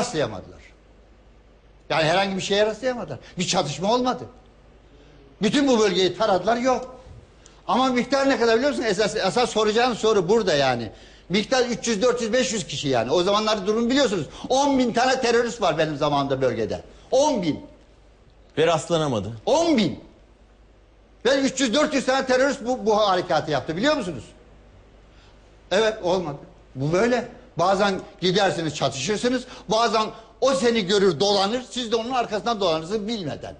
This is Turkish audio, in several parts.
rastlayamadılar. Yani herhangi bir şeye rastlayamadılar. Bir çatışma olmadı. Bütün bu bölgeyi taradılar yok. Ama miktar ne kadar biliyor musun? Esas, esas soracağın soru burada yani. Miktar 300, 400, 500 kişi yani. O zamanlar durum biliyorsunuz. 10 bin tane terörist var benim zamanımda bölgede. 10 bin. Ve rastlanamadı. 10 bin. Ve 300-400 tane terörist bu, bu harekatı yaptı biliyor musunuz? Evet olmadı. Bu böyle. Bazen gidersiniz çatışırsınız. Bazen o seni görür dolanır. Siz de onun arkasından dolanırsınız bilmeden.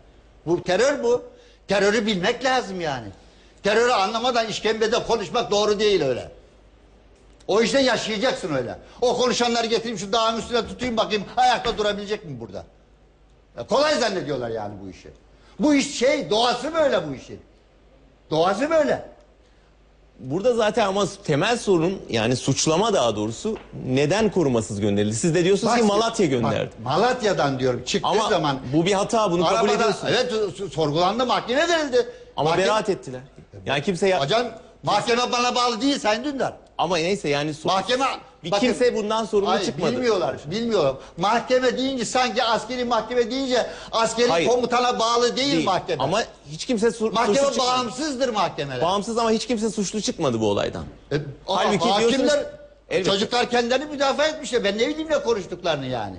Bu terör bu. Terörü bilmek lazım yani. Terörü anlamadan işkembede konuşmak doğru değil öyle. O işte yaşayacaksın öyle. O konuşanları getireyim şu dağın üstüne tutayım bakayım ayakta durabilecek mi burada? Ya kolay zannediyorlar yani bu işi. Bu iş şey doğası böyle bu işin. Doğası böyle. Burada zaten ama temel sorun yani suçlama daha doğrusu neden korumasız gönderildi? Siz de diyorsunuz ki Bak- Malatya gönderdi. bak, Malatya'dan diyorum çıktığı ama zaman bu bir hata bunu kabul arabada- ediyorsunuz. Evet sorgulandı mahkeme verildi. Ama Mahkeme- beraat ettiler. Yani kimse ya- Hocam mahkeme bana bağlı değil Sayın Dündar. ama neyse yani so- Mahkeme bir bakın- kimse bundan sorumlu Hayır, çıkmadı. Bilmiyorlar, bilmiyorlar. Mahkeme deyince sanki askeri mahkeme deyince askeri Hayır. komutana bağlı değil, Değil. mahkeme. Ama hiç kimse su- mahkeme suçlu çıkmadı. bağımsızdır mahkemeler. Bağımsız ama hiç kimse suçlu çıkmadı bu olaydan. E, Halbuki hakimler, diyorsunuz- Elbette. çocuklar kendilerini müdafaa etmişler. Ben ne bileyim ne konuştuklarını yani.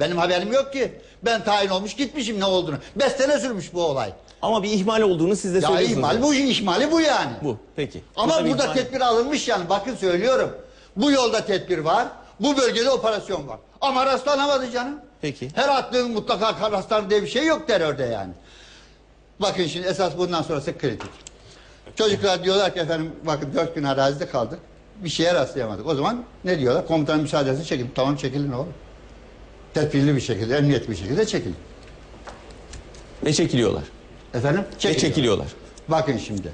Benim haberim yok ki. Ben tayin olmuş gitmişim ne olduğunu. Beş sene sürmüş bu olay. Ama bir ihmal olduğunu siz de Ya söylüyorsunuz. ihmal bu, ihmali bu yani. Bu peki. Ama bir burada ihmal- tedbir alınmış yani. Bakın söylüyorum. Bu yolda tedbir var. Bu bölgede operasyon var. Ama rastlanamadı canım. Peki. Her attığın mutlaka rastlanır diye bir şey yok terörde yani. Bakın şimdi esas bundan sonrası kritik. Çocuklar diyorlar ki efendim bakın dört gün arazide kaldık. Bir şeye rastlayamadık. O zaman ne diyorlar? Komutanın müsaadesini çekin. Tamam çekilin oğlum. Tedbirli bir şekilde, emniyetli bir şekilde çekilin. Ve çekiliyorlar. Efendim? Ve çekiliyorlar. Bakın şimdi.